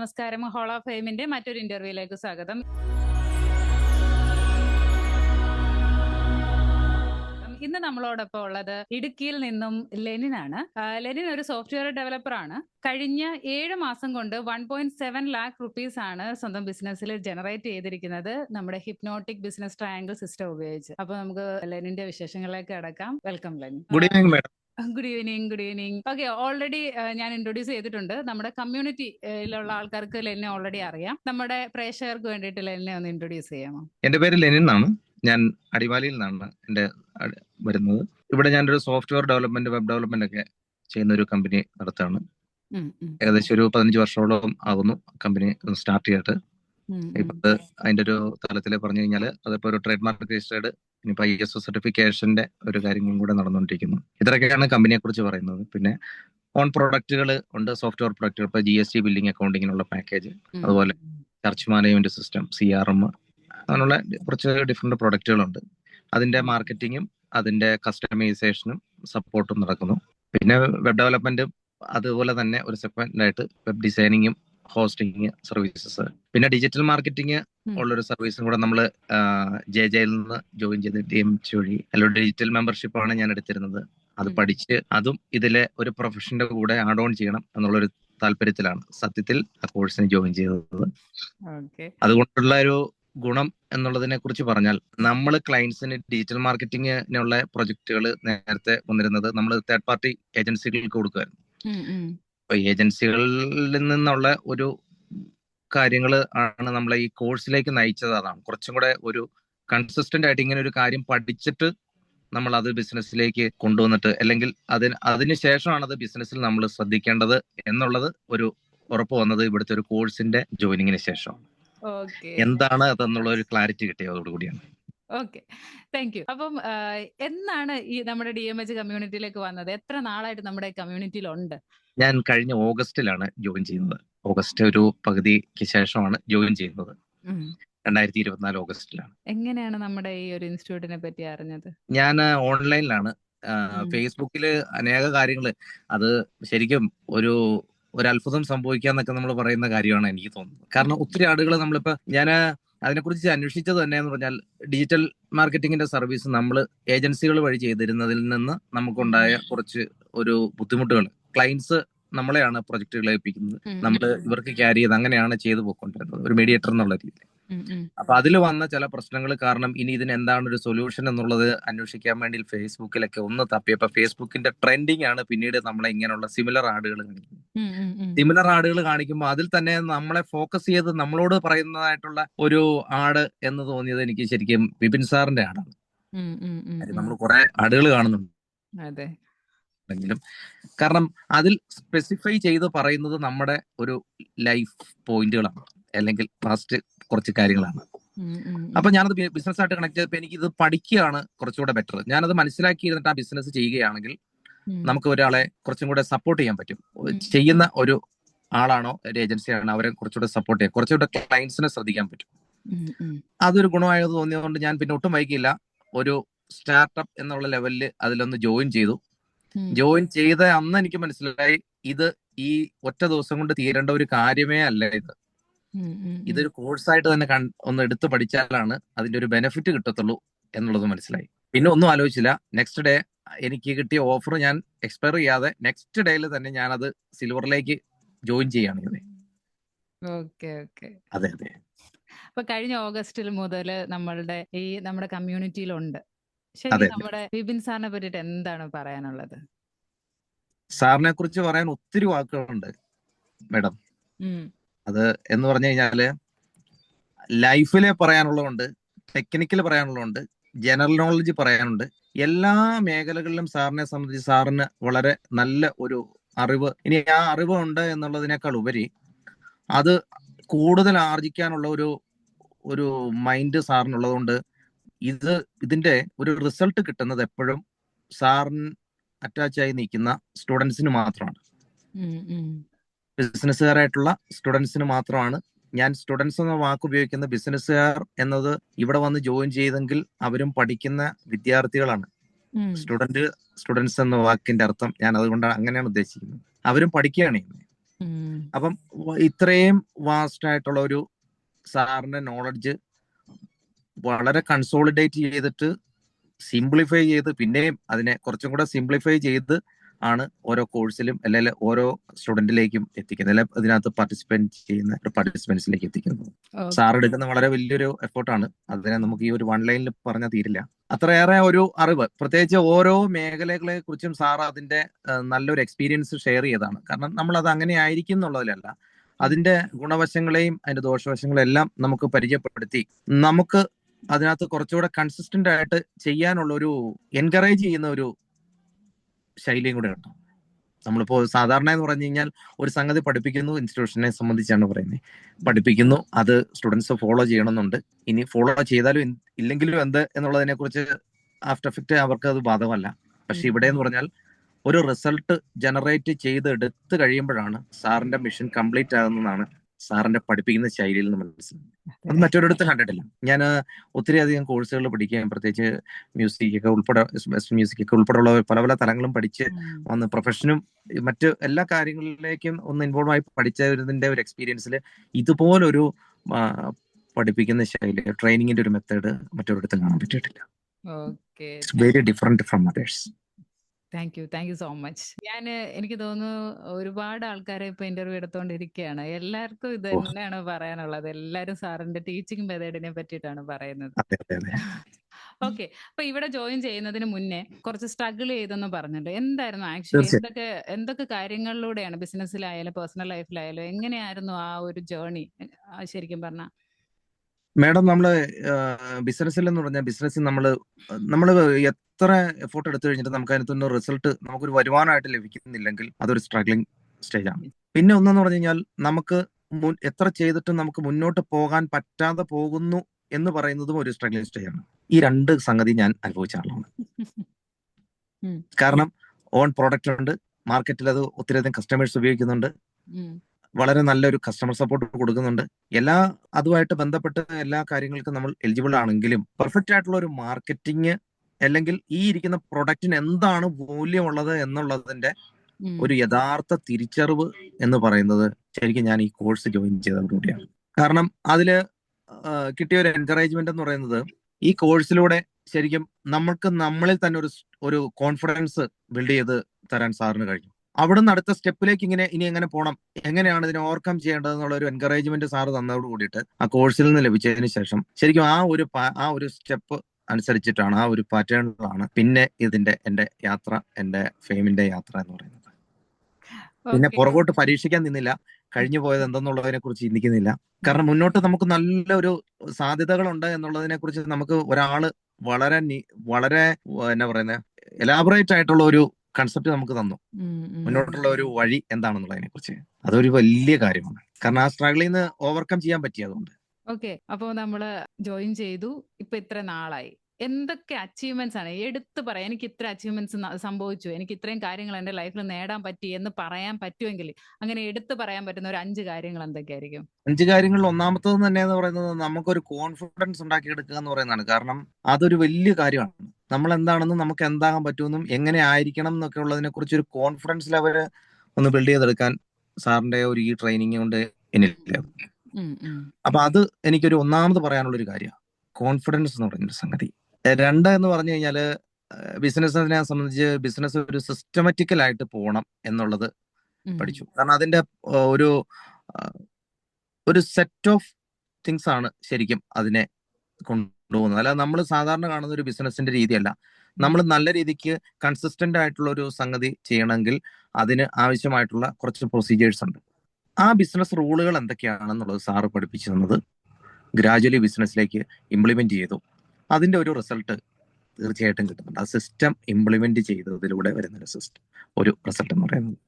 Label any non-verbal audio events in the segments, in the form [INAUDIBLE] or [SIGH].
നമസ്കാരം. Whole of ഫെയിമിന്റെ മറ്റൊരു ഇന്റർവ്യൂയിലേക്ക് സ്വാഗതം. ഇന്ന് നമ്മളോടൊപ്പം ഉള്ളത് ഇടുക്കിയിൽ നിന്നും ലെനിനാണ്. ആണ് ലെനിൻ ഒരു സോഫ്റ്റ്വെയർ ഡെവലപ്പർ ആണ്. കഴിഞ്ഞ ഏഴ് മാസം കൊണ്ട് one point seven lakh rupees ആണ് സ്വന്തം ബിസിനസ്സിൽ ജനറേറ്റ് ചെയ്തിരിക്കുന്നത് നമ്മുടെ ഹിപ്നോട്ടിക് ബിസിനസ് ട്രയാങ്കിൾ സിസ്റ്റം ഉപയോഗിച്ച്. അപ്പൊ നമുക്ക് ലെനിന്റെ വിശേഷങ്ങളിലേക്ക് അടക്കാം welcome Lenin good evening madam good evening good evening okay already ഞാൻ ഇൻട്രൊഡ്യൂസ് ചെയ്തിട്ടുണ്ട്. നമ്മുടെ കമ്മ്യൂണിറ്റിയിലുള്ള ആൾക്കാർക്ക് ലെന്നെ ഓൾറെഡി അറിയാം. നമ്മുടെ പ്രേക്ഷകർക്ക് വേണ്ടിയിട്ട് ലെന്നെ ഒന്ന് ഇൻട്രൊഡ്യൂസ് ചെയ്യാമോ? എന്റെ പേര് ലെനിൻ എന്നാണ് ഞാൻ അടിമാലിയിൽ നിന്നാണ് എന്റെ വരുന്നത്. ഇവിടെ ഞാനൊരു സോഫ്റ്റ്വെയർ ഡെവലപ്മെന്റ് വെബ് ഡെവലപ്മെന്റ് ഒക്കെ ചെയ്യുന്ന ഒരു കമ്പനി നടത്താണ് ഏകദേശം ഒരു പതിനഞ്ച് വർഷത്തോളം ആകുന്നു കമ്പനി സ്റ്റാർട്ട് ചെയ്തിട്ട്. ഇപ്പൊ അത് അതിന്റെ ഒരു തലത്തിൽ പറഞ്ഞു കഴിഞ്ഞാൽ അതിപ്പോ ഒരു ട്രേഡ് മാർക്ക് രജിസ്റ്റേർഡ് ഇനിയിപ്പോ ഐ എസ് ഒ സർട്ടിഫിക്കേഷന്റെ ഒരു കാര്യങ്ങളും കൂടെ നടന്നുകൊണ്ടിരിക്കുന്നു ഇത്രയൊക്കെയാണ് കമ്പനിയെ കുറിച്ച് പറയുന്നത്. പിന്നെ ഓൺ പ്രൊഡക്റ്റുകൾ ഉണ്ട് സോഫ്റ്റ്വെയർ പ്രൊഡക്റ്റുകൾ ഇപ്പൊ ജി എസ് ടി ബില്ലിംഗ് അക്കൗണ്ടിങ്ങിനുള്ള പാക്കേജ് അതുപോലെ church management system C R M അങ്ങനെയുള്ള കുറച്ച് ഡിഫറെന്റ് പ്രൊഡക്റ്റുകളുണ്ട് അതിന്റെ മാർക്കറ്റിങ്ങും അതിന്റെ കസ്റ്റമൈസേഷനും സപ്പോർട്ടും നടക്കുന്നു. പിന്നെ വെബ് ഡെവലപ്മെന്റും അതുപോലെ തന്നെ ഒരു സെഗ്മെന്റ് ആയിട്ട് വെബ് ഡിസൈനിങ്ങും ഹോസ്റ്റിംഗ് സർവീസസ് പിന്നെ ഡിജിറ്റൽ മാർക്കറ്റിംഗ്. ഉള്ളൊരു സർവീസും കൂടെ നമ്മൾ ജെ ജെയിൽ നിന്ന് ജോയിൻ ചെയ്ത് ഡി എം വഴി അല്ല ഡിജിറ്റൽ മെമ്പർഷിപ്പ് ആണ് ഞാൻ എടുത്തിരുന്നത്. അത് പഠിച്ച് അതും ഇതിലെ ഒരു പ്രൊഫഷന്റെ കൂടെ ആഡ് ഓൺ ചെയ്യണം എന്നുള്ളൊരു താല്പര്യത്തിലാണ്. സത്യത്തിൽ ആ കോഴ്സിന് ജോയിൻ ചെയ്തത്. അതുകൊണ്ടുള്ള ഒരു ഗുണം എന്നുള്ളതിനെ കുറിച്ച് പറഞ്ഞാൽ നമ്മൾ ക്ലയൻസിന് ഡിജിറ്റൽ മാർക്കറ്റിങ്ങിനുള്ള പ്രൊജക്ടുകൾ നേരത്തെ വന്നിരുന്നത് നമ്മൾ തേർഡ് പാർട്ടി ഏജൻസികൾക്ക് കൊടുക്കുമായിരുന്നു ഏജൻസികളിൽ നിന്നുള്ള ഒരു കാര്യങ്ങൾ ആണ് നമ്മളെ ഈ കോഴ്സിലേക്ക് നയിച്ചത്. അതാണ്. കുറച്ചും കൂടെ ഒരു കൺസിസ്റ്റന്റ് ആയിട്ട് ഇങ്ങനെ ഒരു കാര്യം പഠിച്ചിട്ട് നമ്മൾ അത് ബിസിനസ്സിലേക്ക് കൊണ്ടുവന്നിട്ട് അല്ലെങ്കിൽ അതിന് അതിന് ശേഷമാണ് അത് ബിസിനസ്സിൽ നമ്മൾ ശ്രദ്ധിക്കേണ്ടത് എന്നുള്ളത് ഒരു ഉറപ്പ് വന്നത് ഇവിടുത്തെ ഒരു കോഴ്സിന്റെ ജോയിനിങ്ങിന് ശേഷമാണ്. എന്താണ് അതെന്നുള്ള ഒരു ക്ലാരിറ്റി കിട്ടിയതോടുകൂടിയാണ് ഓക്കെ. Thank you. അപ്പം എന്നാണ് ഈ നമ്മുടെ ഡി എം എച്ച് കമ്മ്യൂണിറ്റിയിലേക്ക് വന്നത്? എത്ര നാളായിട്ട് നമ്മുടെ കമ്മ്യൂണിറ്റിയിലുണ്ട്? ഞാൻ കഴിഞ്ഞ ഓഗസ്റ്റിലാണ് ജോയിൻ ചെയ്യുന്നത്. ഓഗസ്റ്റ് ഒരു പകുതിക്ക് ശേഷമാണ് ജോയിൻ ചെയ്യുന്നത്. രണ്ടായിരത്തി ഇരുപത്തിനാല് ഓഗസ്റ്റിലാണ്. എങ്ങനെയാണ് നമ്മുടെ ഈ ഒരു ഇൻസ്റ്റിറ്റ്യൂട്ടിനെ പറ്റി അറിഞ്ഞത്? ഞാൻ ഓൺലൈനിലാണ്. ഫേസ്ബുക്കിൽ അനേക കാര്യങ്ങൾ അത് ശരിക്കും ഒരു ഒരു അത്ഭുതം സംഭവിക്കാന്നൊക്കെ നമ്മൾ പറയുന്ന കാര്യമാണ് എനിക്ക് തോന്നുന്നത്. കാരണം ഒത്തിരി ആളുകൾ നമ്മളിപ്പോ ഞാൻ അതിനെക്കുറിച്ച് അന്വേഷിച്ചത് തന്നെ എന്ന് പറഞ്ഞാൽ ഡിജിറ്റൽ മാർക്കറ്റിംഗിന്റെ സർവീസ് നമ്മൾ ഏജൻസികൾ വഴി ചെയ്തിരുന്നതിൽ നിന്ന് നമുക്കുണ്ടായ കുറച്ച് ഒരു ബുദ്ധിമുട്ടുകൾ. ക്ലയൻസ് നമ്മളെയാണ് പ്രൊജക്ടുകൾ ഏൽപ്പിക്കുന്നത്. നമ്മൾ ഇവർക്ക് ക്യാരി ചെയ്ത് അങ്ങനെയാണ് ചെയ്തു പോയിക്കൊണ്ടിരുന്നത്. ഒരു മീഡിയേറ്റർ എന്നുള്ള രീതിയിൽ. അപ്പൊ അതിൽ വന്ന ചില പ്രശ്നങ്ങൾ കാരണം ഇനി ഇതിന് എന്താണ് ഒരു സൊല്യൂഷൻ എന്നുള്ളത് അന്വേഷിക്കാൻ വേണ്ടി ഫേസ്ബുക്കിലൊക്കെ ഒന്ന് തപ്പിയപ്പോ ഫേസ്ബുക്കിന്റെ ട്രെൻഡിങ് ആണ് പിന്നീട് നമ്മളെ ഇങ്ങനെയുള്ള സിമിലർ ആടുകൾ കാണിക്കുന്നത്. സിമിലർ ആടുകൾ കാണിക്കുമ്പോൾ അതിൽ തന്നെ നമ്മളെ ഫോക്കസ് ചെയ്ത് നമ്മളോട് പറയുന്നതായിട്ടുള്ള ഒരു ആട് എന്ന് തോന്നിയത് എനിക്ക് ശരിക്കും വിപിൻ സാറിന്റെ ആടാണ്. നമ്മൾ കുറെ ആടുകൾ കാണുന്നുണ്ട്. ഉണ്ടെങ്കിലും കാരണം അതിൽ സ്പെസിഫൈ ചെയ്ത് പറയുന്നത് നമ്മുടെ ഒരു ലൈഫ് പോയിന്റുകളാണ് അല്ലെങ്കിൽ ഫാസ്റ്റ് കുറച്ച് കാര്യങ്ങളാണ്. അപ്പൊ ഞാനത് ബിസിനസ് ആയിട്ട് കണക്ട് ചെയ്തപ്പോൾ എനിക്ക് ഇത് പഠിക്കുകയാണ് കുറച്ചുകൂടെ ബെറ്റർ ഞാനത് മനസ്സിലാക്കി ഇരുന്നിട്ട് ആ ബിസിനസ് ചെയ്യുകയാണെങ്കിൽ. നമുക്ക് ഒരാളെ കുറച്ചും കൂടെ സപ്പോർട്ട് ചെയ്യാൻ പറ്റും. ചെയ്യുന്ന ഒരു ആളാണോ ഒരു ഏജൻസി ആണോ അവരെ കുറച്ചുകൂടെ സപ്പോർട്ട് ചെയ്യാം കുറച്ചുകൂടെ ക്ലയൻസിനെ ശ്രദ്ധിക്കാൻ പറ്റും. അതൊരു ഗുണമായത് തോന്നിയതുകൊണ്ട് ഞാൻ പിന്നെ ഒട്ടും വൈകില്ല ഒരു സ്റ്റാർട്ടപ്പ് എന്നുള്ള ലെവലിൽ അതിലൊന്ന് ജോയിൻ ചെയ്തു. ജോയിൻ ചെയ്ത അന്ന് എനിക്ക് മനസ്സിലായി ഇത് ഈ ഒറ്റ ദിവസം കൊണ്ട് തീരേണ്ട ഒരു കാര്യമേ അല്ല ഇത്. ഇതൊരു കോഴ്സായിട്ട് തന്നെ ഒന്ന് എടുത്ത് പഠിച്ചാലാണ് അതിന്റെ ഒരു ബെനിഫിറ്റ് കിട്ടത്തുള്ളൂ എന്നുള്ളത് മനസ്സിലായി. പിന്നെ ഒന്നും ആലോചിച്ചില്ല. നെക്സ്റ്റ് ഡേ എനിക്ക് കിട്ടിയ ഓഫർ ഞാൻ എക്സ്പയർ ചെയ്യാതെ നെക്സ്റ്റ് ഡേയിൽ തന്നെ ഞാൻ അത് സിൽവറിലേക്ക് ജോയിൻ ചെയ്യാണ് അതെ അതെ. അപ്പൊ കഴിഞ്ഞ ഓഗസ്റ്റിൽ മുതൽ നമ്മളുടെ ഈ നമ്മുടെ കമ്മ്യൂണിറ്റിയിലുണ്ട്. ശരി നമ്മുടെ വിപിൻ സാറിനെ പറ്റിട്ട് എന്താണ് പറയാനുള്ളത്? സാറിനെ കുറിച്ച് പറയാൻ ഒത്തിരി വാക്കുകളുണ്ട് മാഡം. അത് എന്ന് പറഞ്ഞു കഴിഞ്ഞാൽ ലൈഫിലെ പറയാനുള്ളതുണ്ട് ടെക്നിക്കൽ പറയാനുള്ളതുണ്ട് ജനറൽ നോളജ് പറയാനുണ്ട് എല്ലാ മേഖലകളിലും സാറിനെ സംബന്ധിച്ച് സാറിന് വളരെ നല്ല ഒരു അറിവ് ഇനി ആ അറിവ് ഉണ്ട് എന്നുള്ളതിനേക്കാൾ ഉപരി അത് കൂടുതൽ ആർജിക്കാനുള്ള ഒരു ഒരു മൈൻഡ് സാറിനുള്ളതുകൊണ്ട് ഇത് ഇതിന്റെ ഒരു റിസൾട്ട് കിട്ടുന്നത് എപ്പോഴും സാറിന് അറ്റാച്ച് ആയി നിൽക്കുന്ന സ്റ്റുഡൻസിന് മാത്രമാണ്. ബിസിനസ്സുകാരായിട്ടുള്ള സ്റ്റുഡൻസിന് മാത്രമാണ്. ഞാൻ സ്റ്റുഡൻസ് എന്ന വാക്ക് ഉപയോഗിക്കുന്ന ബിസിനസ്സുകാർ എന്നത് ഇവിടെ വന്ന് ജോയിൻ ചെയ്തെങ്കിൽ അവരും പഠിക്കുന്ന വിദ്യാർത്ഥികളാണ്. സ്റ്റുഡന്റ് സ്റ്റുഡൻസ് എന്ന വാക്കിന്റെ അർത്ഥം ഞാൻ അതുകൊണ്ട് അങ്ങനെയാണ് ഉദ്ദേശിക്കുന്നത്. അവരും പഠിക്കുകയാണ് ചെയ്യുന്നത് അപ്പം ഇത്രയും വാസ്റ്റ് ആയിട്ടുള്ള ഒരു സാറിന്റെ നോളജ് വളരെ കൺസോളിഡേറ്റ് ചെയ്തിട്ട് സിംപ്ലിഫൈ ചെയ്ത് പിന്നെയും അതിനെ കുറച്ചും കൂടെ സിംപ്ലിഫൈ ചെയ്ത് ആണ് ഓരോ കോഴ്സിലും അല്ലെങ്കിൽ ഓരോ സ്റ്റുഡന്റിലേക്കും എത്തിക്കുന്നത് അല്ലെങ്കിൽ അതിനകത്ത് പാർട്ടിസിപ്പേറ്റ് ചെയ്യുന്ന പാർട്ടിസിപ്പൻസിലേക്ക് എത്തിക്കുന്നത്. സാർ എടുക്കുന്ന വളരെ വലിയൊരു എഫേർട്ടാണ് അതിനെ നമുക്ക് ഈ ഒരു വൺ ലൈനിൽ പറഞ്ഞാൽ തീരില്ല. അത്രയേറെ ഒരു അറിവ്. പ്രത്യേകിച്ച് ഓരോ മേഖലകളെ കുറിച്ചും സാർ അതിന്റെ നല്ലൊരു എക്സ്പീരിയൻസ് ഷെയർ ചെയ്തതാണ്. കാരണം നമ്മൾ അത് അങ്ങനെ ആയിരിക്കും എന്നുള്ളതിലല്ല. അതിന്റെ ഗുണവശങ്ങളെയും അതിന്റെ ദോഷവശങ്ങളെയും എല്ലാം നമുക്ക് പരിചയപ്പെടുത്തി നമുക്ക് അതിനകത്ത് കുറച്ചുകൂടെ കൺസിസ്റ്റന്റ് ആയിട്ട് ചെയ്യാനുള്ള ഒരു എൻകറേജ് ചെയ്യുന്ന ഒരു ശൈലിയും കൂടെ ഉണ്ട്? നമ്മളിപ്പോ സാധാരണ എന്ന് പറഞ്ഞു കഴിഞ്ഞാൽ ഒരു സംഗതി പഠിപ്പിക്കുന്നു ഇൻസ്റ്റിറ്റ്യൂഷനെ സംബന്ധിച്ചാണ് പറയുന്നത് പഠിപ്പിക്കുന്നു അത് സ്റ്റുഡൻസ് ഫോളോ ചെയ്യണമെന്നുണ്ട്. ഇനി ഫോളോ ചെയ്താലും ഇല്ലെങ്കിലും എന്ത് എന്നുള്ളതിനെ കുറിച്ച് ആഫ്റ്റർ എഫക്റ്റ് അവർക്ക് അത് ബാധകമല്ല. പക്ഷെ ഇവിടെ എന്ന് പറഞ്ഞാൽ ഒരു റിസൾട്ട് ജനറേറ്റ് ചെയ്ത് എടുത്തു കഴിയുമ്പോഴാണ് സാറിന്റെ മിഷൻ കംപ്ലീറ്റ് ആകുന്നതാണ് സാറിന്റെ പഠിപ്പിക്കുന്ന ശൈലിയിൽ നിന്ന് മനസ്സിലാക്കുന്നത് അത്. മറ്റൊരിടത്ത് കണ്ടിട്ടില്ല. ഞാൻ ഒത്തിരി അധികം കോഴ്സുകൾ പഠിക്കുകയും പ്രത്യേകിച്ച് മ്യൂസിക് ഒക്കെ ഉൾപ്പെടെ വെസ്റ്റേൺ മ്യൂസിക് ഒക്കെ ഉൾപ്പെടെയുള്ള പല പല തലങ്ങളും പഠിച്ച്. വന്ന് പ്രൊഫഷനും മറ്റ് എല്ലാ കാര്യങ്ങളിലേക്കും ഒന്ന് ഇൻവോൾവ് ആയി പഠിച്ചതിന്റെ ഒരു എക്സ്പീരിയൻസിൽ ഇതുപോലൊരു പഠിപ്പിക്കുന്ന ശൈലി ട്രെയിനിങ്ങിന്റെ ഒരു മെത്തേഡ് മറ്റൊരിടത്തും കാണാൻ പറ്റിയിട്ടില്ല. Very different from others thank you thank you so much. ഞാൻ എനിക്ക് തോന്നുന്നു ഒരുപാട് ആൾക്കാരെ ഇപ്പൊ ഇന്റർവ്യൂ എടുത്തോണ്ടിരിക്കുകയാണ് എല്ലാവർക്കും ഇത്. തന്നെയാണ് പറയാനുള്ളത്. എല്ലാരും സാറിന്റെ ടീച്ചിങ് മെത്തേഡിനെ പറ്റിയിട്ടാണ് പറയുന്നത്. [LAUGHS] ഓക്കെ അപ്പൊ ഇവിടെ ജോയിൻ ചെയ്യുന്നതിന് മുന്നേ കുറച്ച് സ്ട്രഗിൾ ചെയ്തെന്ന് പറഞ്ഞിട്ടുണ്ട്. എന്തായിരുന്നു ആക്ച്വലി. എന്തൊക്കെ എന്തൊക്കെ കാര്യങ്ങളിലൂടെയാണ് ബിസിനസ്സിലായാലും പേഴ്സണൽ ലൈഫിലായാലും എങ്ങനെയായിരുന്നു ആ ഒരു ജേർണി ശരിക്കും പറഞ്ഞ. മാഡം നമ്മൾ ബിസിനസ്സിൽ എന്ന് പറഞ്ഞാൽ ബിസിനസ്സിൽ നമ്മൾ നമ്മൾ എത്ര എഫോർട്ട് എടുത്തു കഴിഞ്ഞിട്ട് നമുക്ക് അതിനകത്തുനിന്ന് റിസൾട്ട് നമുക്കൊരു വരുമാനമായിട്ട് ലഭിക്കുന്നില്ലെങ്കിൽ അതൊരു സ്ട്രഗ്ലിംഗ് സ്റ്റേജാണ് പിന്നെ ഒന്നെന്ന് പറഞ്ഞു കഴിഞ്ഞാൽ നമുക്ക് എത്ര ചെയ്തിട്ടും നമുക്ക് മുന്നോട്ട് പോകാൻ പറ്റാതെ പോകുന്നു എന്ന് പറയുന്നതും ഒരു സ്ട്രഗ്ലിംഗ് സ്റ്റേജാണ് ഈ രണ്ട് സംഗതി ഞാൻ അനുഭവിച്ച ആളാണ് [LAUGHS] കാരണം ഓൺ പ്രോഡക്റ്റ് ഉണ്ട് മാർക്കറ്റിൽ അത് ഒത്തിരിയധികം കസ്റ്റമേഴ്സ് ഉപയോഗിക്കുന്നുണ്ട്. വളരെ നല്ലൊരു കസ്റ്റമർ സപ്പോർട്ട് കൊടുക്കുന്നുണ്ട്. എല്ലാ അതുമായിട്ട് ബന്ധപ്പെട്ട എല്ലാ കാര്യങ്ങൾക്കും നമ്മൾ എലിജിബിൾ ആണെങ്കിലും പെർഫെക്റ്റ് ആയിട്ടുള്ള ഒരു മാർക്കറ്റിംഗ് അല്ലെങ്കിൽ ഈ ഇരിക്കുന്ന പ്രൊഡക്റ്റിന് എന്താണ് മൂല്യമുള്ളത് എന്നുള്ളതിന്റെ ഒരു യഥാർത്ഥ തിരിച്ചറിവ് എന്ന് പറയുന്നത് ശരിക്കും ഞാൻ ഈ കോഴ്സ് ജോയിൻ ചെയ്തതോടുകൂടിയാണ് കാരണം അതിൽ കിട്ടിയ ഒരു എൻകറേജ്മെന്റ് എന്ന് പറയുന്നത് ഈ കോഴ്സിലൂടെ ശരിക്കും നമ്മൾക്ക് നമ്മളിൽ തന്നെ ഒരു ഒരു കോൺഫിഡൻസ് ബിൽഡ് ചെയ്ത് തരാൻ സാറിന് കഴിഞ്ഞു. അവിടുന്ന് അടുത്ത സ്റ്റെപ്പിലേക്ക് ഇങ്ങനെ ഇനി എങ്ങനെ പോകണം എങ്ങനെയാണ് ഇതിനെ ഓവർകം ചെയ്യേണ്ടത് എന്നുള്ള ഒരു എൻകറേജ്മെന്റ് സാറ് തന്നതോട് കൂടിയിട്ട് ആ കോഴ്സിൽ നിന്ന് ലഭിച്ചതിന് ശേഷം ശരിക്കും ആ ഒരു ആ ഒരു സ്റ്റെപ്പ് അനുസരിച്ചിട്ടാണ് ആ ഒരു പാറ്റേണിലാണ് പിന്നെ ഇതിന്റെ എന്റെ യാത്ര എന്റെ ഫെയിമിന്റെ യാത്ര എന്ന് പറയുന്നത്. പിന്നെ പുറകോട്ട് പരീക്ഷിക്കാൻ നിന്നില്ല. കഴിഞ്ഞു പോയത് എന്തെന്നുള്ളതിനെ കുറിച്ച് ചിന്തിക്കുന്നില്ല. കാരണം മുന്നോട്ട് നമുക്ക് നല്ലൊരു സാധ്യതകളുണ്ട് എന്നുള്ളതിനെ കുറിച്ച് നമുക്ക് ഒരാൾ വളരെ വളരെ എന്നാ പറയുന്നത് എലാബറേറ്റ് ആയിട്ടുള്ള ഒരു കൺസെപ്റ്റ് നമുക്ക് തന്നു. മുന്നോട്ടുള്ള ഒരു വഴി എന്താണെന്നുള്ളതിനെ കുറിച്ച്. അതൊരു വലിയ കാര്യമാണ്. കാരണം ആ സ്ട്രഗിളിൽ നിന്ന് ഓവർകം ചെയ്യാൻ പറ്റിയതുകൊണ്ട്. ഓക്കെ. അപ്പോ നമ്മൾ ജോയിൻ ചെയ്തു. ഇപ്പൊ ഇത്ര നാളായി. എന്തൊക്കെ അച്ചീവ്മെന്റ്സ് ആണ്? എടുത്തു പറയാം എനിക്ക് ഇത്ര അച്ചീവ്മെന്റ്സ് സംഭവിച്ചു. എനിക്ക് ഇത്രയും കാര്യങ്ങൾ എന്റെ ലൈഫിൽ നേടാൻ പറ്റി എന്ന് പറയാൻ പറ്റുമെങ്കിൽ അങ്ങനെ എടുത്തു പറയാൻ പറ്റുന്ന ഒരു അഞ്ച് കാര്യങ്ങൾ എന്തൊക്കെയായിരിക്കും? അഞ്ച് കാര്യങ്ങളിൽ ഒന്നാമത്തത് തന്നെ എന്ന് പറയുന്നത് നമുക്കൊരു കോൺഫിഡൻസ് ഉണ്ടാക്കിയെടുക്കുക എന്ന് പറയുന്നതാണ്. കാരണം അതൊരു വലിയ കാര്യമാണ്. നമ്മൾ എന്താണെന്നും നമുക്ക് എന്താകാൻ പറ്റുമെന്നും എങ്ങനെ ആയിരിക്കണം എന്നൊക്കെ ഉള്ളതിനെ കുറിച്ച് ഒരു കോൺഫിഡൻസ് ലെവൽ ഒന്ന് ബിൽഡ് ചെയ്തെടുക്കാൻ സാറിന്റെ ഒരു ഈ ട്രെയിനിങ് കൊണ്ട് എന്നില്ല. അപ്പൊ അത് എനിക്കൊരു ഒന്നാമത് പറയാനുള്ള ഒരു കാര്യമാണ്. കോൺഫിഡൻസ് എന്ന് പറയുന്നൊരു സംഗതി. രണ്ട് എന്ന് പറഞ്ഞു കഴിഞ്ഞാൽ ബിസിനസ്സിനെ സംബന്ധിച്ച് ബിസിനസ് ഒരു സിസ്റ്റമാറ്റിക്കൽ ആയിട്ട് പോകണം എന്നുള്ളത് പഠിച്ചു. കാരണം അതിന്റെ ഒരു ഒരു സെറ്റ് ഓഫ് തിങ്സ് ആണ് ശരിക്കും അതിനെ കൊണ്ടുപോകുന്നത്. അല്ല നമ്മൾ സാധാരണ കാണുന്ന ഒരു ബിസിനസിന്റെ രീതിയല്ല. നമ്മൾ നല്ല രീതിക്ക് കൺസിസ്റ്റന്റ് ആയിട്ടുള്ള ഒരു സംഗതി ചെയ്യണമെങ്കിൽ അതിന് ആവശ്യമായിട്ടുള്ള കുറച്ച് പ്രൊസീജിയേഴ്സ് ഉണ്ട്. ആ ബിസിനസ് റൂളുകൾ എന്തൊക്കെയാണെന്നുള്ളത് സാറ് പഠിപ്പിച്ചു തന്നത് ഗ്രാജുവലി ബിസിനസ്സിലേക്ക് ഇംപ്ലിമെന്റ് ചെയ്തു. അതിന്റെ ഒരു റിസൾട്ട് തീർച്ചയായിട്ടും കിട്ടുന്നുണ്ട്. ആ സിസ്റ്റം ഇംപ്ലിമെന്റ് ചെയ്തതിലൂടെ വരുന്ന ഒരു സിസ്റ്റം ഒരു റിസൾട്ട് എന്ന് പറയുന്നത്.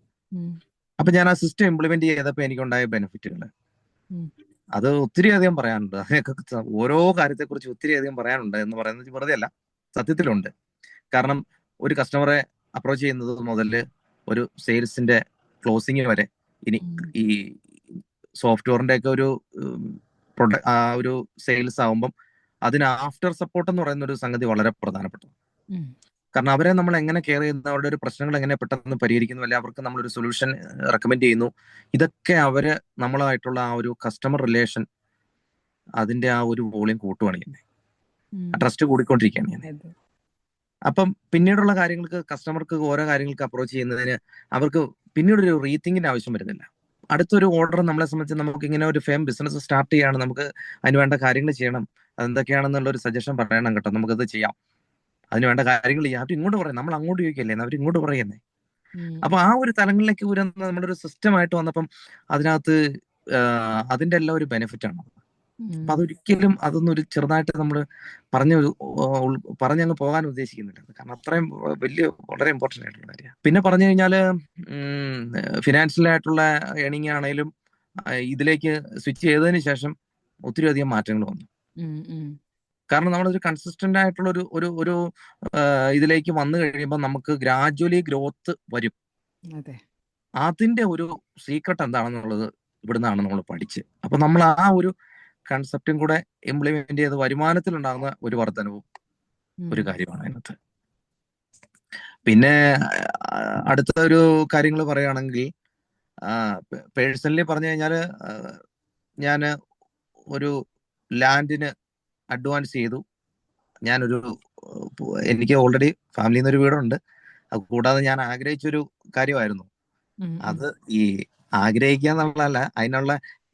അപ്പൊ ഞാൻ ആ സിസ്റ്റം ഇംപ്ലിമെന്റ് ചെയ്തപ്പോൾ എനിക്കുണ്ടായ ബെനിഫിറ്റുകൾ. അത് ഒത്തിരി അധികം പറയാനുണ്ട്. അതിനൊക്കെ ഓരോ കാര്യത്തെ കുറിച്ച് ഒത്തിരി അധികം പറയാനുണ്ട് എന്ന് പറയുന്നത് വെറുതെ അല്ല സത്യത്തിലുണ്ട്. കാരണം ഒരു കസ്റ്റമറെ അപ്രോച്ച് ചെയ്യുന്നത് മുതൽ ഒരു സെയിൽസിന്റെ ക്ലോസിംഗ് വരെ ഇനി ഈ സോഫ്റ്റ്വെയറിന്റെ ഒക്കെ ഒരു പ്രൊഡക്റ്റ് ആ ഒരു സെയിൽസ് ആവുമ്പം അതിന് ആഫ്റ്റർ സപ്പോർട്ട് എന്ന് പറയുന്ന ഒരു സംഗതി വളരെ പ്രധാനപ്പെട്ട. ഉം. കാരണം അവരെ നമ്മൾ എങ്ങനെ കെയർ ചെയ്യുന്നു അവരുടെ ഒരു പ്രശ്നങ്ങൾ എങ്ങനെ പെട്ടെന്ന് പരിഹരിക്കുന്നു അല്ലെങ്കിൽ അവർക്ക് നമ്മളൊരു സൊല്യൂഷൻ റെക്കമെൻഡ് ചെയ്യുന്നു ഇതൊക്കെ അവർ നമ്മളായിട്ടുള്ള ആ ഒരു കസ്റ്റമർ റിലേഷൻ അതിന്റെ ആ ഒരു വോളിയം കൂട്ടുകയാണ് ചെയ്യുന്നത് ട്രസ്റ്റ് കൂടിക്കൊണ്ടിരിക്കുകയാണ് ചെയ്യുന്നത്. അപ്പം പിന്നീടുള്ള കാര്യങ്ങൾക്ക് കസ്റ്റമർക്ക് ഓരോ കാര്യങ്ങൾക്ക് അപ്രോച്ച് ചെയ്യുന്നതിന് അവർക്ക് പിന്നീട് ഒരു റീതിങ്കിന്റെ ആവശ്യം വരുന്നില്ല. അടുത്തൊരു ഓർഡർ നമ്മളെ സംബന്ധിച്ച് നമുക്ക് ഇങ്ങനെ ഒരു ഫേം ബിസിനസ് സ്റ്റാർട്ട് ചെയ്യാണ് നമുക്ക് അതിന് വേണ്ട കാര്യങ്ങൾ ചെയ്യണം. അതെന്തൊക്കെയാണെന്നുള്ള ഒരു സജഷൻ പറയണം കേട്ടോ. നമുക്കത് ചെയ്യാം. അതിന് വേണ്ട കാര്യങ്ങൾ ചെയ്യാം. അവർ ഇങ്ങോട്ട് പറയാം. നമ്മൾ അങ്ങോട്ട് ചോദിക്കല്ലേ? അവർ ഇങ്ങോട്ട് പറയുന്നേ. അപ്പൊ ആ ഒരു തലങ്ങളിലേക്ക് ഉയരുന്ന നമ്മുടെ ഒരു സിസ്റ്റം ആയിട്ട് വന്നപ്പം അതിനകത്ത് അതിന്റെ എല്ലാം ഒരു ബെനിഫിറ്റ് ആണ്. അപ്പൊ അതൊരിക്കലും അതൊന്നും ഒരു ചെറുതായിട്ട് നമ്മൾ പറഞ്ഞു പറഞ്ഞങ്ങ് പോകാൻ ഉദ്ദേശിക്കുന്നില്ല. കാരണം അത്രയും വലിയ വളരെ ഇമ്പോർട്ടന്റ് ആയിട്ടുള്ള കാര്യമാണ്. പിന്നെ പറഞ്ഞു കഴിഞ്ഞാൽ ഫിനാൻഷ്യൽ ആയിട്ടുള്ള ഏണിംഗ് ആണെങ്കിലും ഇതിലേക്ക് സ്വിച്ച് ചെയ്തതിന് ശേഷം ഒത്തിരി അധികം മാറ്റങ്ങൾ വന്നു. കാരണം നമ്മളൊരു കൺസിസ്റ്റന്റ് ആയിട്ടുള്ള ഒരു ഒരു ഒരു ഇതിലേക്ക് വന്നു കഴിയുമ്പോൾ നമുക്ക് ഗ്രാജുവലി ഗ്രോത്ത് വരും. അതെ. അതിന്റെ ഒരു സീക്രട്ട് എന്താണെന്നുള്ളത് ഇവിടുന്നാണ് നമ്മൾ പഠിച്ച്. അപ്പൊ നമ്മൾ ആ ഒരു കൺസെപ്റ്റും കൂടെ ഇംപ്ലിമെന്റ് ചെയ്ത് വരുമാനത്തിൽ ഉണ്ടാകുന്ന ഒരു വർധനവും ഒരു കാര്യമാണ് അതിനകത്ത്. പിന്നെ അടുത്ത ഒരു കാര്യങ്ങൾ പറയുകയാണെങ്കിൽ പേഴ്സണലി പറഞ്ഞു കഴിഞ്ഞാൽ ഞാൻ ഒരു ലാൻഡിന് അഡ്വാൻസ് ചെയ്തു. ഞാനൊരു എനിക്ക് ഓൾറെഡി ഫാമിലിയിൽ നിന്ന് ഒരു വീടുണ്ട്. അത് കൂടാതെ ഞാൻ ആഗ്രഹിച്ചൊരു കാര്യമായിരുന്നു. അത് ഈ ആഗ്രഹിക്കുക എന്നുള്ളതല്ല അതിനുള്ള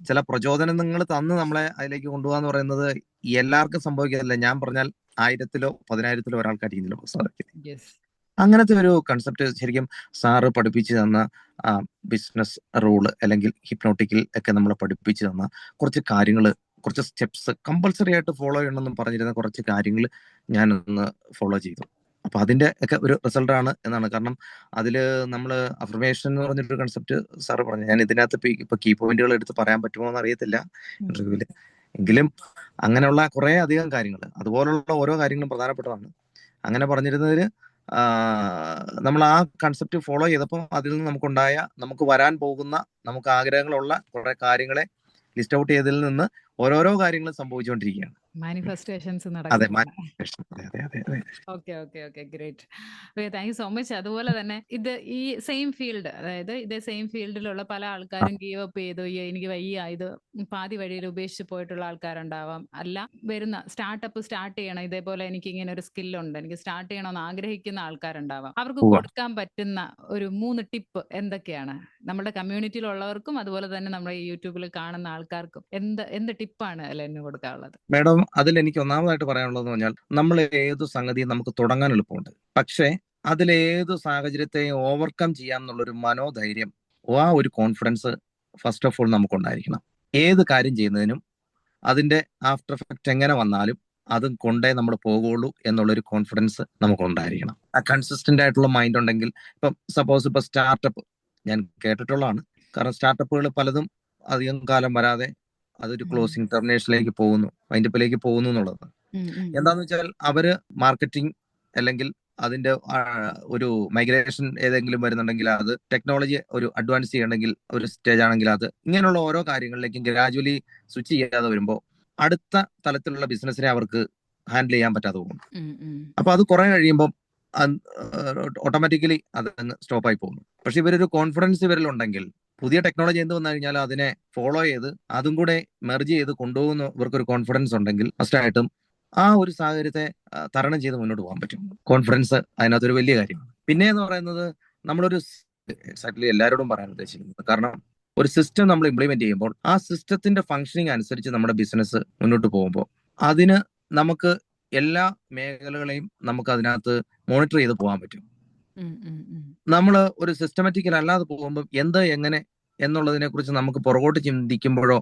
ചില പ്രചോദനം നിങ്ങൾ തന്ന് നമ്മളെ അതിലേക്ക് കൊണ്ടുപോകാന്ന് പറയുന്നത് എല്ലാവർക്കും സംഭവിക്കുന്നില്ല ഞാൻ പറഞ്ഞാൽ ആയിരത്തിലോ പതിനായിരത്തിലോ സാധിക്കുന്നത് Yes. അങ്ങനത്തെ ഒരു കൺസെപ്റ്റ് ശരിക്കും സാറ് പഠിപ്പിച്ചു തന്ന ബിസിനസ് റൂൾ അല്ലെങ്കിൽ ഹിപ്നോട്ടിക്കിൽ ഒക്കെ നമ്മളെ പഠിപ്പിച്ചു തന്ന കുറച്ച് കാര്യങ്ങൾ കുറച്ച് സ്റ്റെപ്സ് കമ്പൽസറി ആയിട്ട് ഫോളോ ചെയ്യണമെന്നും പറഞ്ഞിരുന്ന കുറച്ച് കാര്യങ്ങൾ ഞാൻ ഒന്ന് ഫോളോ ചെയ്തു. അപ്പൊ അതിന്റെ ഒക്കെ ഒരു റിസൾട്ട് ആണ് എന്നാണ്. കാരണം അതിൽ നമ്മൾ അഫർമേഷൻ എന്ന് പറഞ്ഞൊരു കൺസെപ്റ്റ് സാറ് പറഞ്ഞു. ഞാൻ ഇതിനകത്ത് ഇപ്പൊ കീ പോയിന്റുകൾ എടുത്ത് പറയാൻ പറ്റുമോ എന്ന് അറിയത്തില്ല. ഇന്റർവ്യൂവിൽ എങ്കിലും അങ്ങനെയുള്ള കുറെ അധികം കാര്യങ്ങൾ അതുപോലുള്ള ഓരോ കാര്യങ്ങളും പ്രധാനപ്പെട്ടതാണ്. അങ്ങനെ പറഞ്ഞിരുന്നതിൽ നമ്മൾ ആ കൺസെപ്റ്റ് ഫോളോ ചെയ്തപ്പോൾ അതിൽ നിന്ന് നമുക്കുണ്ടായ നമുക്ക് വരാൻ പോകുന്ന നമുക്ക് ആഗ്രഹങ്ങളുള്ള കുറെ കാര്യങ്ങളെ ലിസ്റ്റ് ഔട്ട് ചെയ്തതിൽ നിന്ന് ഓരോരോ കാര്യങ്ങളും സംഭവിച്ചുകൊണ്ടിരിക്കുകയാണ്. Manifestations okay okay okay. Great. Okay thank you so much. അതുപോലെ തന്നെ ഇത് ഈ സെയിം ഫീൽഡ് അതായത് ഇതേ സെയിം ഫീൽഡിലുള്ള പല ആൾക്കാരും ഗീവ് അപ്പ് ചെയ്തു "അയ്യോ, എനിക്ക് വയ്യ ഇത് പാതി വഴിയിൽ ഉപേക്ഷിച്ച് പോയിട്ടുള്ള ആൾക്കാരുണ്ടാവാം. അല്ല വരുന്ന സ്റ്റാർട്ടപ്പ് സ്റ്റാർട്ട് ചെയ്യണം. ഇതേപോലെ എനിക്ക് ഇങ്ങനെ ഒരു സ്കില്ലുണ്ട്. എനിക്ക് സ്റ്റാർട്ട് ചെയ്യണമെന്ന് ആഗ്രഹിക്കുന്ന ആൾക്കാരുണ്ടാവാം. അവർക്ക്. കൊടുക്കാൻ പറ്റുന്ന ഒരു മൂന്ന് ടിപ്പ് എന്തൊക്കെയാണ്? നമ്മുടെ കമ്മ്യൂണിറ്റിയിലുള്ളവർക്കും അതുപോലെ തന്നെ നമ്മുടെ യൂട്യൂബിൽ കാണുന്ന ആൾക്കാർക്കും എന്ത് എന്ത് ടിപ്പാണ് ലെന്നു കൊടുക്കാനുള്ളത്? മാഡം അതിൽ എനിക്ക് ഒന്നാമതായിട്ട് പറയാനുള്ളതെന്ന് പറഞ്ഞാൽ നമ്മൾ ഏത് സംഗതിയും നമുക്ക് തുടങ്ങാൻ എളുപ്പമുണ്ട്. പക്ഷേ അതിലേത് സാഹചര്യത്തെയും ഓവർകം ചെയ്യാം എന്നുള്ളൊരു മനോധൈര്യം ആ ഒരു കോൺഫിഡൻസ് ഫസ്റ്റ് ഓഫ് ഓൾ നമുക്കുണ്ടായിരിക്കണം. ഏത് കാര്യം ചെയ്യുന്നതിനും അതിന്റെ ആഫ്റ്റർ എഫക്റ്റ് എങ്ങനെ വന്നാലും അതും കൊണ്ടേ നമ്മൾ പോകുള്ളൂ എന്നുള്ളൊരു കോൺഫിഡൻസ് നമുക്കുണ്ടായിരിക്കണം. ആ കൺസിസ്റ്റന്റ് ആയിട്ടുള്ള മൈൻഡ് ഉണ്ടെങ്കിൽ ഇപ്പം സപ്പോസ് ഇപ്പൊ സ്റ്റാർട്ടപ്പ് ഞാൻ കേട്ടിട്ടുള്ളതാണ്. കാരണം സ്റ്റാർട്ടപ്പുകൾ പലതും അധികം കാലം വരാതെ അതൊരു. ക്ലോസിംഗ് ടെർമിനേഷനിലേക്ക് പോകുന്നു വൈൻഡപ്പിലേക്ക് പോകുന്നു എന്നുള്ളത്. എന്താന്ന് വെച്ചാൽ അവർ മാർക്കറ്റിംഗ് അല്ലെങ്കിൽ അതിന്റെ ഒരു മൈഗ്രേഷൻ ഏതെങ്കിലും വരുന്നുണ്ടെങ്കിൽ അത് ടെക്നോളജി ഒരു അഡ്വാൻസ് ചെയ്യണമെങ്കിൽ ഒരു സ്റ്റേജ് ആണെങ്കിൽ അത് ഇങ്ങനെയുള്ള ഓരോ കാര്യങ്ങളിലേക്കും ഗ്രാജുവലി സ്വിച്ച് ചെയ്യാതെ വരുമ്പോൾ അടുത്ത തലത്തിലുള്ള ബിസിനസ്സിനെ അവർക്ക് ഹാൻഡിൽ ചെയ്യാൻ പറ്റാതെ പോകും. അപ്പൊ അത് കുറെ കഴിയുമ്പോൾ ഓട്ടോമാറ്റിക്കലി അത് സ്റ്റോപ്പായി സ്റ്റോപ്പ് ആയി പോകുന്നു പക്ഷെ ഇവരൊരു കോൺഫിഡൻസ് ഇവരിലുണ്ടെങ്കിൽ പുതിയ ടെക്നോളജി എന്ത് വന്നു കഴിഞ്ഞാൽ അതിനെ ഫോളോ ചെയ്ത് അതും കൂടെ മെർജ് ചെയ്ത് കൊണ്ടുപോകുന്ന ഇവർക്കൊരു കോൺഫിഡൻസ് ഉണ്ടെങ്കിൽ ഫസ്റ്റായിട്ടും ആ ഒരു സാഹചര്യത്തെ തരണം ചെയ്ത് മുന്നോട്ട് പോകാൻ പറ്റും കോൺഫിഡൻസ് അതിനകത്തൊരു വലിയ കാര്യമാണ് പിന്നെ എന്ന് പറയുന്നത് നമ്മളൊരു എക്സാക്ട്ലി എല്ലാവരോടും പറയാൻ ഉദ്ദേശിക്കുന്നത് കാരണം ഒരു സിസ്റ്റം നമ്മൾ ഇംപ്ലിമെന്റ് ചെയ്യുമ്പോൾ ആ സിസ്റ്റത്തിന്റെ ഫംഗ്ഷനിങ് അനുസരിച്ച് നമ്മുടെ ബിസിനസ് മുന്നോട്ട് പോകുമ്പോൾ അതിന് നമുക്ക് എല്ലാ മേഖലകളെയും നമുക്ക് അതിനകത്ത് മോണിറ്റർ ചെയ്ത് പോകാൻ പറ്റും. നമ്മൾ ഒരു സിസ്റ്റമാറ്റിക്കൽ അല്ലാതെ പോകുമ്പോൾ എന്ത് എങ്ങനെ എന്നുള്ളതിനെ കുറിച്ച് നമുക്ക് പുറകോട്ട് ചിന്തിക്കുമ്പോഴോ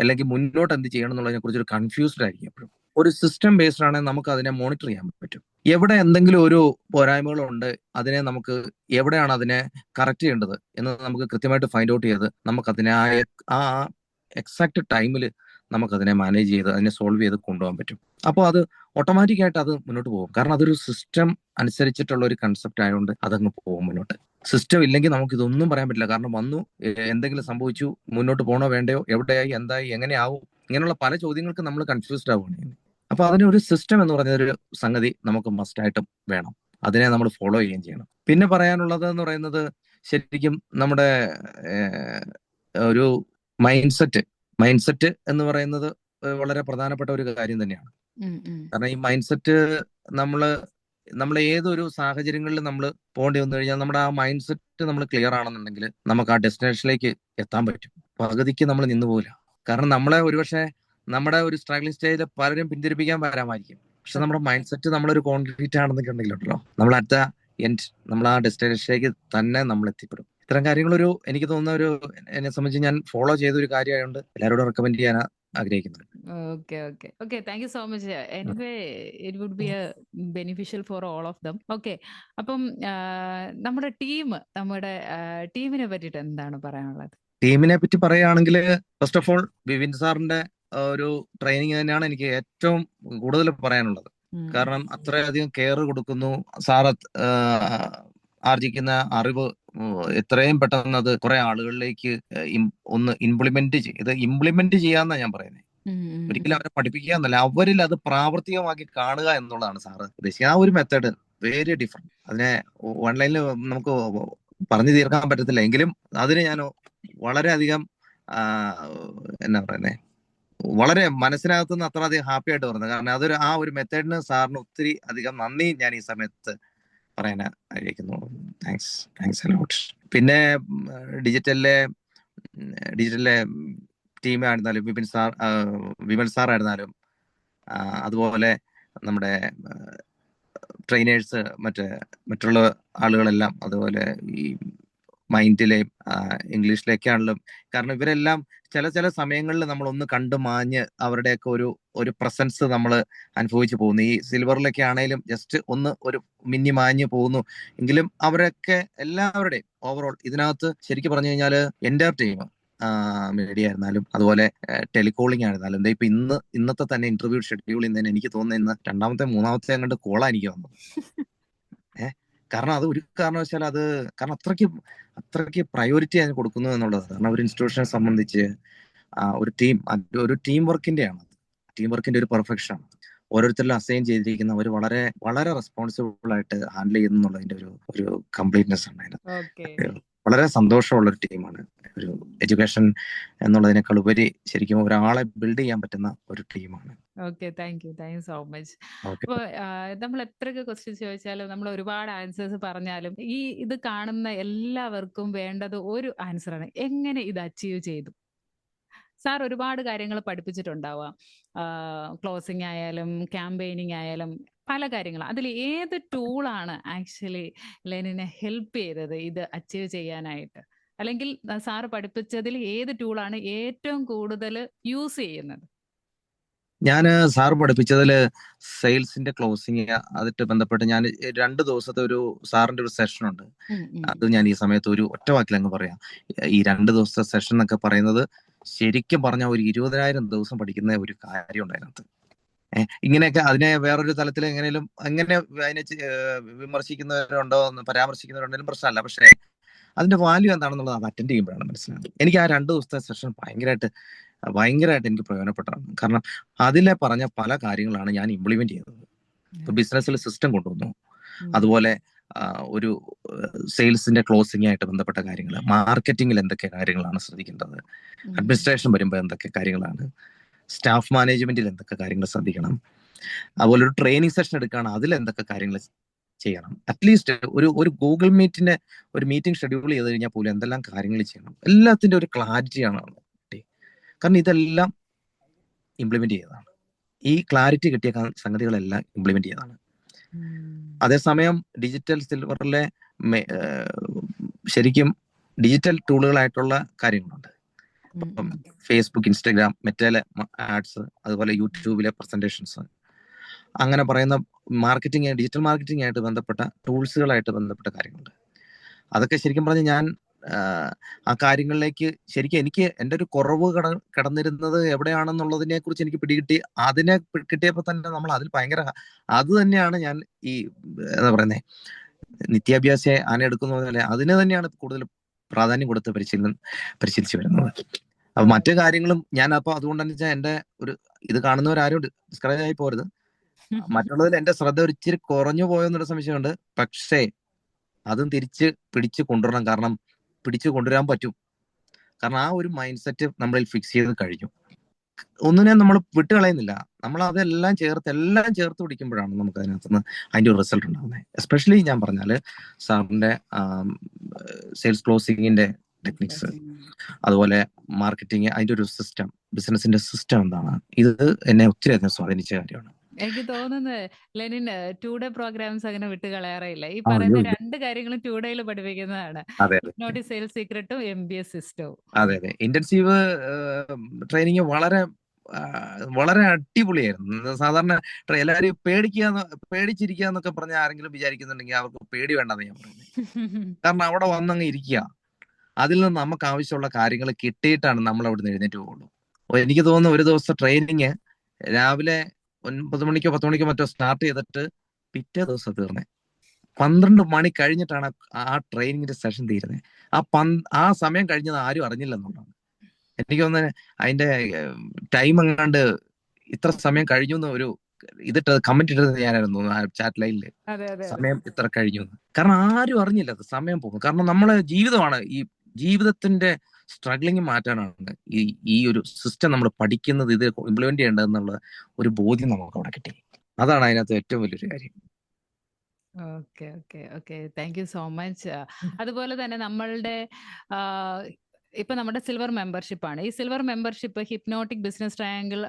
അല്ലെങ്കിൽ മുന്നോട്ട് എന്ത് ചെയ്യണം എന്നുള്ളതിനെ കുറിച്ച് ഒരു കൺഫ്യൂസ്ഡ് ആയിരിക്കും എപ്പോഴും. ഒരു സിസ്റ്റം ബേസ്ഡ് ആണെങ്കിൽ നമുക്ക് അതിനെ മോണിറ്റർ ചെയ്യാൻ പറ്റും. എവിടെ എന്തെങ്കിലും ഒരു പോരായ്മകളുണ്ട് അതിനെ നമുക്ക് എവിടെയാണ് അതിനെ കറക്റ്റ് ചെയ്യേണ്ടത് എന്ന് നമുക്ക് കൃത്യമായിട്ട് ഫൈൻഡ് ഔട്ട് ചെയ്ത് നമുക്ക് അതിനെ ആ എക്സാക്ട് ടൈമിൽ നമുക്ക് അതിനെ മാനേജ് ചെയ്ത് അതിനെ സോൾവ് ചെയ്ത് കൊണ്ടുപോകാൻ പറ്റും. അപ്പോൾ അത് ഓട്ടോമാറ്റിക്കായിട്ട് അത് മുന്നോട്ട് പോകും. കാരണം അതൊരു സിസ്റ്റം അനുസരിച്ചിട്ടുള്ള ഒരു കൺസെപ്റ്റ് ആയതുകൊണ്ട് അതങ്ങ് പോകും മുന്നോട്ട്. സിസ്റ്റം ഇല്ലെങ്കിൽ നമുക്ക് ഇതൊന്നും പറയാൻ പറ്റില്ല. കാരണം വന്നു എന്തെങ്കിലും സംഭവിച്ചു മുന്നോട്ട് പോകണോ വേണ്ടയോ എവിടെയായി എന്തായി എങ്ങനെയാവും ഇങ്ങനെയുള്ള പല ചോദ്യങ്ങൾക്ക് നമ്മൾ കൺഫ്യൂസ്ഡ് ആവുകയാണ്. അപ്പൊ അതിന് ഒരു സിസ്റ്റം എന്ന് പറയുന്ന ഒരു സംഗതി നമുക്ക് മസ്റ്റ് ആയിട്ടും വേണം. അതിനെ നമ്മൾ ഫോളോ ചെയ്യുകയും ചെയ്യണം. പിന്നെ പറയാനുള്ളത് എന്ന് പറയുന്നത് ശരിക്കും നമ്മുടെ ഒരു മൈൻഡ് സെറ്റ് മൈൻഡ് സെറ്റ് എന്ന് പറയുന്നത് വളരെ പ്രധാനപ്പെട്ട ഒരു കാര്യം തന്നെയാണ്. കാരണം ഈ മൈൻഡ് സെറ്റ് നമ്മൾ നമ്മൾ ഏതൊരു സാഹചര്യങ്ങളിൽ നമ്മൾ പോകേണ്ടി വന്നു കഴിഞ്ഞാൽ നമ്മുടെ ആ മൈൻഡ് സെറ്റ് നമ്മൾ ക്ലിയർ ആണെന്നുണ്ടെങ്കിൽ നമുക്ക് ആ ഡെസ്റ്റിനേഷനിലേക്ക് എത്താൻ പറ്റും. പകുതിക്ക് നമ്മൾ നിന്ന് പോകില്ല കാരണം നമ്മളെ ഒരുപക്ഷെ നമ്മുടെ ഒരു സ്ട്രഗ്ലിംഗ് സ്റ്റേജിൽ പലരും പിന്തിരിപ്പിക്കാൻ വരാമായിരിക്കും പക്ഷെ നമ്മുടെ മൈൻഡ് സെറ്റ് നമ്മളൊരു കോൺക്രീറ്റ് ആണെന്നൊക്കെ ആണെന്നുണ്ടെങ്കിലുണ്ടല്ലോ നമ്മൾ അടുത്ത എൻഡ് നമ്മൾ ആ ഡെസ്റ്റിനേഷനിലേക്ക് തന്നെ നമ്മൾ എത്തിപ്പെടും ഇത്തരം കാര്യങ്ങളൊരു എനിക്ക് തോന്നുന്ന ഒരു എന്നെ സംബന്ധിച്ച് ഞാൻ ഫോളോ ചെയ്ത ഒരു കാര്യമായതുകൊണ്ട് എല്ലാവരോടും റെക്കമെൻഡ് ചെയ്യാൻ ആഗ്രഹിക്കുന്നത് okay okay okay thank you so much anyway it would be a beneficial for all of them okay അപ്പം നമ്മുടെ ടീം നമ്മുടെ ടീമിനെ പറ്റിയിട്ട് എന്താണ് പറയാനുള്ളത്? ടീമിനെ പറ്റി പറയുകയാണെങ്കിൽ ഫസ്റ്റ് ഓഫ് ഓൾ വിവിൻ സാറിന്റെ ഒരു ട്രെയിനിങ് തന്നെയാണ് എനിക്ക് ഏറ്റവും കൂടുതൽ പറയാനുള്ളത്. കാരണം അത്രയധികം കെയർ കൊടുക്കുന്നു. സാർ ആർജിക്കുന്ന അറിവ് എത്രയും പെട്ടെന്ന് അത് കുറെ ആളുകളിലേക്ക് ഒന്ന് ഇംപ്ലിമെന്റ് ചെയ്ത് ഇംപ്ലിമെന്റ് ചെയ്യാന്നാ ഞാൻ പറയുന്നത് ഒരിക്കലും അവരെ പഠിപ്പിക്കുക എന്നല്ല അവരിൽ അത് പ്രാവർത്തികമാക്കി കാണുക എന്നുള്ളതാണ് സാറ് ഉദ്ദേശിക്കുന്നത് ആ ഒരു മെത്തേഡ് വെരി ഡിഫറെന്റ് അതിനെ ഓൺലൈനിൽ നമുക്ക് പറഞ്ഞു തീർക്കാൻ പറ്റത്തില്ല. എങ്കിലും അതിന് ഞാൻ വളരെയധികം എന്നാ പറയുന്നേ വളരെ മനസ്സിനകത്തുനിന്ന് അത്ര അധികം ഹാപ്പി ആയിട്ട് പറഞ്ഞത് കാരണം അതൊരു ആ ഒരു മെത്തേഡിന് സാറിന് ഒത്തിരി അധികം നന്ദി ഞാൻ ഈ സമയത്ത് പറയാൻ ആഗ്രഹിക്കുന്നു. താങ്ക്സ് താങ്ക്സ് അലോട്ട് പിന്നെ ഡിജിറ്റലിലെ ഡിജിറ്റലിലെ ടീം ആയിരുന്നാലും വിപിൻ സാർ വിമൻ സാർ ആയിരുന്നാലും അതുപോലെ നമ്മുടെ ട്രെയിനേഴ്സ് മറ്റേ മറ്റുള്ള ആളുകളെല്ലാം അതുപോലെ ഈ മൈൻഡിലെയും ഇംഗ്ലീഷിലേക്ക് ആണെങ്കിലും കാരണം ഇവരെല്ലാം ചില ചില സമയങ്ങളിൽ നമ്മൾ ഒന്ന് കണ്ടു മാഞ്ഞ് അവരുടെയൊക്കെ ഒരു ഒരു പ്രസൻസ് നമ്മൾ അനുഭവിച്ചു പോകുന്നു. ഈ സിൽവറിലൊക്കെ ആണെങ്കിലും ജസ്റ്റ് ഒന്ന് ഒരു മിന്നി മാഞ്ഞ് പോകുന്നു. എങ്കിലും അവരൊക്കെ എല്ലാവരുടെയും ഓവറോൾ ഇതിനകത്ത് ശരിക്കും പറഞ്ഞു കഴിഞ്ഞാൽ എന്റെ ടീം മീഡിയ ആയിരുന്നാലും അതുപോലെ ടെലികോളിംഗ് ആയിരുന്നാലും. ഇപ്പൊ ഇന്ന് ഇന്നത്തെ തന്നെ ഇന്റർവ്യൂ ഷെഡ്യൂൾ ചെയ്യുന്നതിന് എനിക്ക് തോന്നുന്നത് ഇന്ന് രണ്ടാമത്തെ മൂന്നാമത്തെ അങ്ങോട്ട് കോളാ എനിക്ക് വന്നത്. [LAUGHS] ഏഹ് കാരണം അത് ഒരു കാരണവശാൽ അത് കാരണം അത്രയ്ക്ക് അത്രയ്ക്ക് പ്രയോറിറ്റി അതിന് കൊടുക്കുന്നു എന്നുള്ളത്. കാരണം ഒരു ഇൻസ്റ്റിറ്റ്യൂഷനെ സംബന്ധിച്ച് ഒരു ടീം ഒരു ടീം വർക്കിന്റെയാണ് ടീം വർക്കിന്റെ ഒരു പെർഫെക്ഷൻ ആണ്. ഓരോരുത്തരിലും അസൈൻ ചെയ്തിരിക്കുന്ന അവർ വളരെ വളരെ റെസ്പോൺസിബിൾ ആയിട്ട് ഹാൻഡിൽ ചെയ്യുന്നുള്ളതിന്റെ ഒരു ഒരു കംപ്ലീറ്റ്നെസ് ആണ് ഓക്കെ വളരെ സന്തോഷമുള്ള ഒരു ടീമാണ്. ഒരു എഡ്യൂക്കേഷൻ എന്നുള്ളതിനേക്കാൾ ഉപരി ശരിക്കും ഒരാളെ ബിൽഡ് ചെയ്യാൻ പറ്റുന്ന ഒരു ടീമാണ്. Okay thank you thank you so much അപ്പോൾ അപ്പൊ നമ്മൾ എത്രയൊക്കെ ക്വസ്റ്റ്യൻസ് ചോദിച്ചാലും നമ്മൾ ഒരുപാട് ആൻസേഴ്സ് പറഞ്ഞാലും ഈ ഇത് കാണുന്ന എല്ലാവർക്കും വേണ്ടത് ഒരു ആൻസറാണ് എങ്ങനെ ഇത് അച്ചീവ് ചെയ്തു? സാർ ഒരുപാട് കാര്യങ്ങൾ പഠിപ്പിച്ചിട്ടുണ്ടാവാം. ക്ലോസിംഗ് ആയാലും ക്യാമ്പയിനിങ് ആയാലും പല കാര്യങ്ങളും. അതിൽ ഏത് ടൂളാണ് ആക്ച്വലി ലെനിനെ ഹെൽപ്പ് ചെയ്തത് ഇത് അച്ചീവ് ചെയ്യാനായിട്ട്? അല്ലെങ്കിൽ സാറ് പഠിപ്പിച്ചതിൽ ഏത് ടൂളാണ് ഏറ്റവും കൂടുതൽ യൂസ് ചെയ്യുന്നത്? ഞാൻ സാർ പഠിപ്പിച്ചതിൽ സെയിൽസിന്റെ ക്ലോസിങ് അതിട്ട് ബന്ധപ്പെട്ട് ഞാൻ രണ്ട് ദിവസത്തെ ഒരു സാറിന്റെ ഒരു സെഷൻ ഉണ്ട്. അത് ഞാൻ ഈ സമയത്ത് ഒരു ഒറ്റ വാക്കിൽ അങ്ങ് പറയാം. ഈ രണ്ട് ദിവസത്തെ സെഷൻ എന്നൊക്കെ പറയുന്നത് ശരിക്കും പറഞ്ഞ ഒരു ഇരുപതിനായിരം ദിവസം പഠിക്കുന്ന ഒരു കാര്യം ഉണ്ട് അതിനകത്ത്. ഏഹ് ഇങ്ങനെയൊക്കെ അതിനെ വേറൊരു തലത്തിൽ എങ്ങനെയും അങ്ങനെ അതിനെ വിമർശിക്കുന്നവരുണ്ടോ എന്ന് പരാമർശിക്കുന്നവരുണ്ടെങ്കിലും പ്രശ്നമല്ല പക്ഷേ അതിന്റെ വാല്യൂ എന്താണെന്നുള്ളത് അത് അറ്റൻഡ് ചെയ്യുമ്പോഴാണ് മനസ്സിലാകുന്നത് എനിക്ക് ആ രണ്ട് ദിവസത്തെ സെഷൻ ഭയങ്കരമായിട്ട് ഭയങ്കരമായിട്ട് എനിക്ക് പ്രയോജനപ്പെട്ടതാണ്. കാരണം അതിലെ പറഞ്ഞ പല കാര്യങ്ങളാണ് ഞാൻ ഇംപ്ലിമെന്റ് ചെയ്തത്. ഇപ്പൊ ബിസിനസ്സിൽ സിസ്റ്റം കൊണ്ടുവന്നു. അതുപോലെ ഒരു സെയിൽസിന്റെ ക്ലോസിംഗ് ആയിട്ട് ബന്ധപ്പെട്ട കാര്യങ്ങൾ മാർക്കറ്റിംഗിൽ എന്തൊക്കെ കാര്യങ്ങളാണ് ശ്രദ്ധിക്കേണ്ടത്? അഡ്മിനിസ്ട്രേഷൻ വരുമ്പോൾ എന്തൊക്കെ കാര്യങ്ങളാണ്? സ്റ്റാഫ് മാനേജ്മെന്റിൽ എന്തൊക്കെ കാര്യങ്ങൾ ശ്രദ്ധിക്കണം? അതുപോലെ ഒരു ട്രെയിനിങ് സെഷൻ എടുക്കുകയാണ് അതിൽ എന്തൊക്കെ കാര്യങ്ങൾ ചെയ്യണം? അറ്റ്ലീസ്റ്റ് ഒരു ഒരു ഗൂഗിൾ മീറ്റിന്റെ ഒരു മീറ്റിംഗ് ഷെഡ്യൂൾ ചെയ്ത് കഴിഞ്ഞാൽ പോലും എന്തെല്ലാം കാര്യങ്ങൾ ചെയ്യണം? എല്ലാത്തിന്റെ ഒരു ക്ലാരിറ്റിയാണ് കാരണം ഇതെല്ലാം ഇംപ്ലിമെന്റ് ചെയ്തതാണ്. ഈ ക്ലാരിറ്റി കിട്ടിയ സംഗതികളെല്ലാം ഇംപ്ലിമെന്റ് ചെയ്തതാണ്. അതേസമയം ഡിജിറ്റൽ സിൽവറിലെ ശരിക്കും ഡിജിറ്റൽ ടൂളുകളായിട്ടുള്ള കാര്യങ്ങളുണ്ട്. ഫേസ്ബുക്ക് ഇൻസ്റ്റഗ്രാം മെറ്റയിലെ ആഡ്സ് അതുപോലെ യൂട്യൂബിലെ പ്രസന്റേഷൻസ് അങ്ങനെ പറയുന്ന മാർക്കറ്റിംഗ് ഡിജിറ്റൽ മാർക്കറ്റിംഗ് ആയിട്ട് ബന്ധപ്പെട്ട ടൂൾസുകളായിട്ട് ബന്ധപ്പെട്ട കാര്യങ്ങളുണ്ട്. അതൊക്കെ ശരിക്കും പറഞ്ഞ് ഞാൻ ആ കാര്യങ്ങളിലേക്ക് ശരിക്കും എനിക്ക് എന്റെ ഒരു കുറവ് കട കിടന്നിരുന്നത് എവിടെയാണെന്നുള്ളതിനെ കുറിച്ച് എനിക്ക് പിടികിട്ടി അതിനെ കിട്ടിയപ്പോൾ തന്നെ നമ്മൾ അതിൽ ഭയങ്കര അത് തന്നെയാണ് ഞാൻ ഈ എന്താ പറയുന്നത് നിത്യാഭ്യാസ ആന എടുക്കുന്ന പോലെ അതിനെ തന്നെയാണ് കൂടുതൽ പ്രാധാന്യം കൊടുത്ത് പരിശീലനം പരിശീലിച്ചു വരുന്നത്. അപ്പൊ മറ്റു കാര്യങ്ങളും ഞാൻ അപ്പൊ അതുകൊണ്ട് വെച്ചാൽ എന്റെ ഒരു ഇത് കാണുന്നവരാരും ഡിസ്കറേജ് ആയി പോരുത്. മറ്റുള്ളതിൽ എന്റെ ശ്രദ്ധ ഒരു ഇച്ചിരി കുറഞ്ഞു പോയെന്നൊരു സംശയമുണ്ട്. പക്ഷേ അതും തിരിച്ച് പിടിച്ചു കൊണ്ടുവരണം. കാരണം പിടിച്ചു കൊണ്ടുവരാൻ പറ്റും. കാരണം ആ ഒരു മൈൻഡ് സെറ്റ് നമ്മളിൽ ഫിക്സ് ചെയ്ത് കഴിഞ്ഞു. ഒന്നിനെ നമ്മൾ വിട്ടുകളയുന്നില്ല. നമ്മൾ അതെല്ലാം ചേർത്ത് എല്ലാം ചേർത്ത് പിടിക്കുമ്പോഴാണ് നമുക്ക് അതിനകത്തുനിന്ന് അതിന്റെ ഒരു റിസൾട്ട് ഉണ്ടാകുന്നത് എസ്പെഷ്യലി ഞാൻ പറഞ്ഞാൽ സാറിന്റെ സെയിൽസ് ക്ലോസിങ്ങിന്റെ ടെക്നിക്സ് അതുപോലെ മാർക്കറ്റിംഗ് അതിന്റെ ഒരു സിസ്റ്റം ബിസിനസിന്റെ സിസ്റ്റം എന്താണ്? ഇത് എന്നെ ഒത്തിരി അധികം സ്വാധീനിച്ച കാര്യമാണ്. എനിക്ക് തോന്നുന്നത് ലെനിൻ ടു ഡേ പ്രോഗ്രാംസ് അങ്ങനെ വിട്ട് കളയാറേയില്ല. ഈ പറയുന്ന. രണ്ട് കാര്യങ്ങളും ടു ഡേയിൽ പഠിപ്പിക്കുന്നതാണ് നോട്ടി സെയിൽസ് സീക്രട്ടും എം ബി എസ് സിസ്റ്റവും. അതെ അതെ. ഇന്റൻസീവ് ട്രെയിനിങ് വളരെ വളരെ അടിപൊളിയായിരുന്നു. സാധാരണ എല്ലാവരും പേടിക്കുക പേടിച്ചിരിക്കുക എന്നൊക്കെ പറഞ്ഞ ആരെങ്കിലും വിചാരിക്കുന്നുണ്ടെങ്കിൽ അവർക്ക് പേടി വേണ്ടെന്ന് ഞാൻ പറഞ്ഞു കാരണം അവിടെ വന്നങ്ങ് ഇരിക്കുക അതിൽ നിന്ന് നമുക്ക് ആവശ്യമുള്ള കാര്യങ്ങൾ കിട്ടിയിട്ടാണ് നമ്മൾ അവിടെ നിന്ന് എഴുന്നേറ്റ് പോകുള്ളൂ എനിക്ക് തോന്നുന്നു ഒരു ദിവസത്തെ ട്രെയിനിങ് രാവിലെ ഒൻപത് മണിക്കോ പത്ത് മണിക്കോ മറ്റോ സ്റ്റാർട്ട് ചെയ്തിട്ട് പിറ്റേ ദിവസം തീർന്നേ. പന്ത്രണ്ട് മണി കഴിഞ്ഞിട്ടാണ് ആ ട്രെയിനിങ്ങിന്റെ സെഷൻ തീരുന്നത് ആ പന്ത് ആ സമയം കഴിഞ്ഞത് ആരും അറിഞ്ഞില്ല അറിഞ്ഞില്ലെന്നുള്ളതാണ്. എനിക്ക് തോന്നുന്നത് അതിന്റെ ടൈം എങ്ങാണ്ട് ഇത്ര സമയം കഴിഞ്ഞു എന്ന് ഒരു ഇതിട്ട് കമന്റ് ഇട്ടത് ഞാനായിരുന്നു തോന്നുന്നു ചാറ്റ് ലൈനിൽ സമയം ഇത്ര കഴിഞ്ഞു കാരണം ആരും അറിഞ്ഞില്ല അത് സമയം പോകും. കാരണം നമ്മളെ ജീവിതമാണ് ഈ ജീവിതത്തിന്റെ സ്ട്രഗ്ലിങ് മാറ്റാനാണ് ഈ ഈ ഒരു സിസ്റ്റം നമ്മൾ പഠിക്കുന്നത് ഇത് ഇംപ്ലിമെന്റ് ചെയ്യേണ്ടതെന്നുള്ള ഒരു ബോധ്യം നമുക്ക് അവിടെ കിട്ടി. അതാണ് അതിനകത്ത് ഏറ്റവും വലിയൊരു കാര്യം. Okay okay okay. Thank you so much അതുപോലെ തന്നെ നമ്മളുടെ ഇപ്പൊ നമ്മുടെ സിൽവർ മെമ്പർഷിപ്പ് ആണ്. ഈ silver membership hypnotic business triangle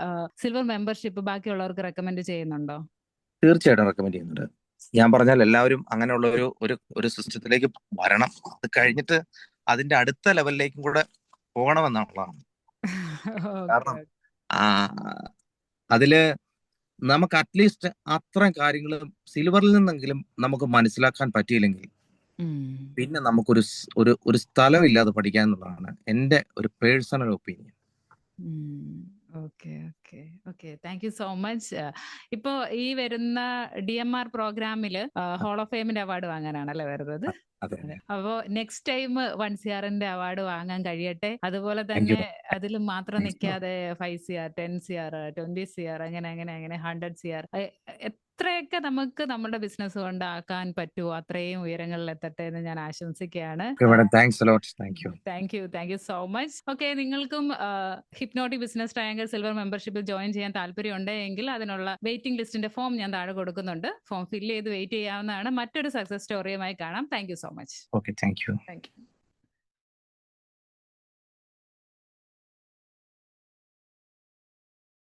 silver membership ബാക്കിയുള്ളവർക്ക് റെക്കമെൻഡ് ചെയ്യുന്നുണ്ടോ? തീർച്ചയായിട്ടും റെക്കമെൻഡ് ചെയ്യുന്നുണ്ട്. ഞാൻ പറഞ്ഞാൽ എല്ലാവരും അങ്ങനെയുള്ള ഒരു ഒരു ഒരു സിസ്റ്റത്തിലേക്ക് വരണം. അത് കഴിഞ്ഞിട്ട് അതിന്റെ അടുത്ത ലെവലിലേക്കും കൂടെ പോകണമെന്നുള്ളതാണ്. കാരണം ആ, അതിൽ നമുക്ക് അറ്റ്ലീസ്റ്റ് അത്രയും കാര്യങ്ങൾ സിൽവറിൽ നിന്നെങ്കിലും നമുക്ക് മനസ്സിലാക്കാൻ പറ്റിയില്ലെങ്കിൽ പിന്നെ നമുക്കൊരു ഒരു ഒരു സ്ഥലം ഇല്ലാതെ പഠിക്കാൻ എന്നുള്ളതാണ് എന്റെ ഒരു personal opinion. Okay okay. Okay thank you so much. ഇപ്പോ ഈ വരുന്ന ഡി എം ആർ പ്രോഗ്രാമിൽ ഹോൾ ഓഫ് ഫെയിമിന്റെ അവാർഡ് വാങ്ങാനാണല്ലേ വരുന്നത്? അപ്പോ നെക്സ്റ്റ് ടൈം വൺ സി ആറിന്റെ അവാർഡ് വാങ്ങാൻ കഴിയട്ടെ. അതുപോലെ. തന്നെ അതിൽ മാത്രം. നിൽക്കാതെ five C R ten C R twenty C R അങ്ങനെ അങ്ങനെ അങ്ങനെ ഹൺഡ്രഡ് സി ആർ എത്രയൊക്കെ നമുക്ക് നമ്മുടെ ബിസിനസ് കൊണ്ട് ആക്കാൻ പറ്റുമോ അത്രയും ഉയരങ്ങളിൽ എത്തട്ടെ എന്ന് ഞാൻ ആശംസിക്കുകയാണ്. Thank you thank you so much okay നിങ്ങൾക്കും ഹിപ്നോട്ടിക് ബിസിനസ് ട്രയാങ്കിൾ സിൽവർ മെമ്പർഷിപ്പിൽ ജോയിൻ ചെയ്യാൻ താല്പര്യമുണ്ട് എങ്കിൽ അതിനുള്ള വെയിറ്റിംഗ് ലിസ്റ്റിന്റെ ഫോം ഞാൻ താഴെ കൊടുക്കുന്നുണ്ട്. ഫോം ഫില്ല് ചെയ്ത് വെയിറ്റ് ചെയ്യാവുന്നതാണ്. മറ്റൊരു സക്സസ് സ്റ്റോറിയുമായി കാണാം. Thank you so much okay thank you thank you